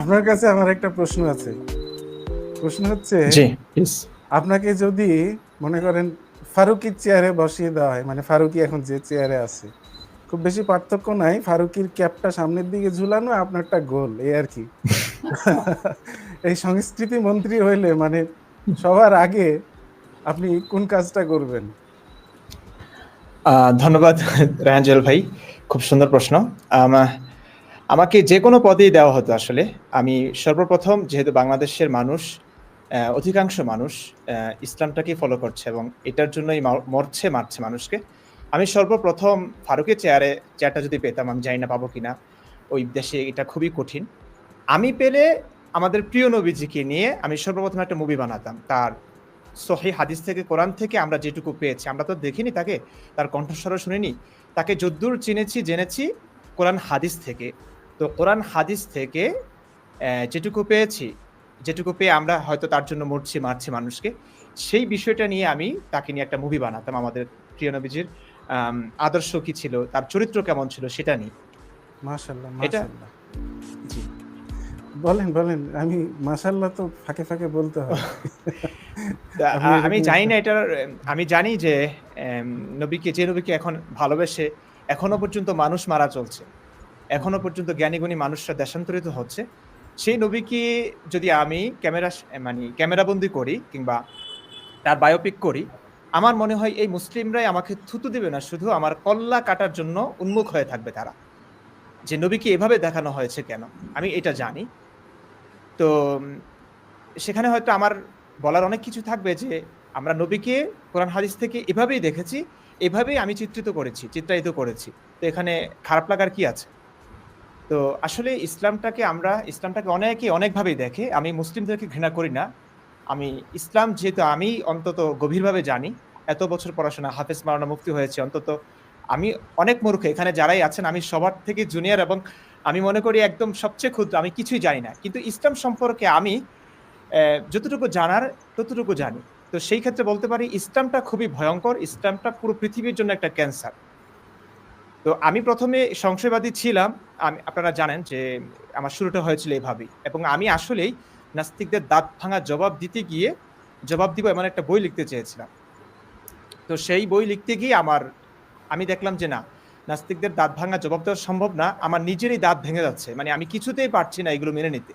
আপনার কাছে আমার একটা প্রশ্ন আছে। প্রশ্ন হচ্ছে আপনাকে যদি মনে করেন ফারুকির চেয়ারে বসিয়ে দেওয়া হয় মানে ফারুকি এখন যে চেয়ারে আছে খুব বেশি পার্থক্য নাই ফারুকির ক্যাপটা সামনের দিকে ঝুলানো আপনারটা গোল এই আর কি। এই সংস্কৃতি মন্ত্রী হইলে মানে সবার আগে আপনি কোন কাজটা করবেন? ধন্যবাদ রায়াঞ্জল ভাই খুব সুন্দর প্রশ্ন। আমাকে যে কোনো পদেই দেওয়া হতো আসলে। আমি সর্বপ্রথম যেহেতু বাংলাদেশের মানুষ অধিকাংশ মানুষ আহ, ইসলামটাকে ফলো করছে এবং এটার জন্যই মরছে মারছে মানুষকে। আমি সর্বপ্রথম ফারুকের চেয়ারে চেয়ারটা যদি পেতাম আমি জানি না পাবো কিনা ওই দেশে এটা খুবই কঠিন। আমি পেলে আমাদের প্রিয় নবীজিকে নিয়ে আমি সর্বপ্রথম একটা মুভি বানাতাম। তার সহি হাদিস থেকে কোরআন থেকে আমরা যেটুকু পেয়েছি আমরা তো দেখিনি তাকে তার কণ্ঠস্বর শুনিনি। তাকে যদ্দূর চিনেছি জেনেছি কোরআন হাদিস থেকে। তো কোরআন হাদিস থেকে যেটুকু পেয়েছি যেটুকু পেয়ে আমরা হয়তো তার জন্য মরছি মারছি মানুষকে সেই বিষয়টা নিয়ে আমি তাকে নিয়ে একটা মুভি বানাতাম। আমাদের প্রিয় নবীজির আদর্শ কি ছিল তার চরিত্র কেমন ছিল সেটা নিয়ে। মাশাল্লাহ এটা- জি। বলেন বলেন আমি মাশাল্লাহ তো ফাঁকে ফাঁকে বলতে হয়। আমি জানি না এটার আমি জানি যে নবীকে যে নবীকে এখন ভালোবেসে এখনও পর্যন্ত মানুষ মারা চলছে। এখনও পর্যন্ত জ্ঞানীগুণী মানুষরা দেশান্তরিত হচ্ছে। সেই নবীকে যদি আমি ক্যামেরা মানে ক্যামেরাবন্দি করি কিংবা তার বায়োপিক করি, আমার মনে হয় এই মুসলিমরাই আমাকে থুতু দেবে না, শুধু আমার কল্লা কাটার জন্য উন্মুখ হয়ে থাকবে তারা। যে নবীকে এভাবে দেখানো হয়েছে কেন? আমি এটা জানি। তো সেখানে হয়তো আমার বলার অনেক কিছু থাকবে যে আমরা নবীকে কোরআন হাদিস থেকে এভাবেই দেখেছি, এভাবেই আমি চিত্রিত করেছি, চিত্রায়িত করেছি। তো এখানে খারাপ লাগার কি আছে? তো আসলে ইসলামটাকে আমরা, ইসলামটাকে অনেকে অনেকভাবেই দেখে, আমি মুসলিমদেরকে ঘৃণা করি না। আমি ইসলাম যেহেতু আমি অন্তত গভীরভাবে জানি, এত বছর পড়াশোনা, হাফেজ মারানা মুক্তি হয়েছে অন্তত। আমি অনেক মূর্খ, এখানে যারাই আছেন, আমি সবার থেকে জুনিয়র এবং আমি মনে করি একদম সবচেয়ে ক্ষুদ্র, আমি কিছুই জানি না। কিন্তু ইসলাম সম্পর্কে আমি যতটুকু জানার, ততটুকু জানি। তো সেই ক্ষেত্রে বলতে পারি, ইসলামটা খুবই ভয়ঙ্কর, ইসলামটা পুরো পৃথিবীর জন্য একটা ক্যান্সার। তো আমি প্রথমে সংশয়বাদী ছিলাম। আমি, আপনারা জানেন যে আমার শুরুটা হয়েছিল এভাবেই এবং আমি আসলেই নাস্তিকদের দাঁত ভাঙা জবাব দিতে গিয়ে জবাব দিব এমন একটা বই লিখতে চেয়েছিলাম। তো সেই বই লিখতে গিয়ে আমার, আমি দেখলাম যে না, নাস্তিকদের দাঁত ভাঙা জবাব দেওয়া সম্ভব না। আমার নিজেরই দাঁত ভেঙে যাচ্ছে। মানে আমি কিছুতেই পারছি না এগুলো মেনে নিতে।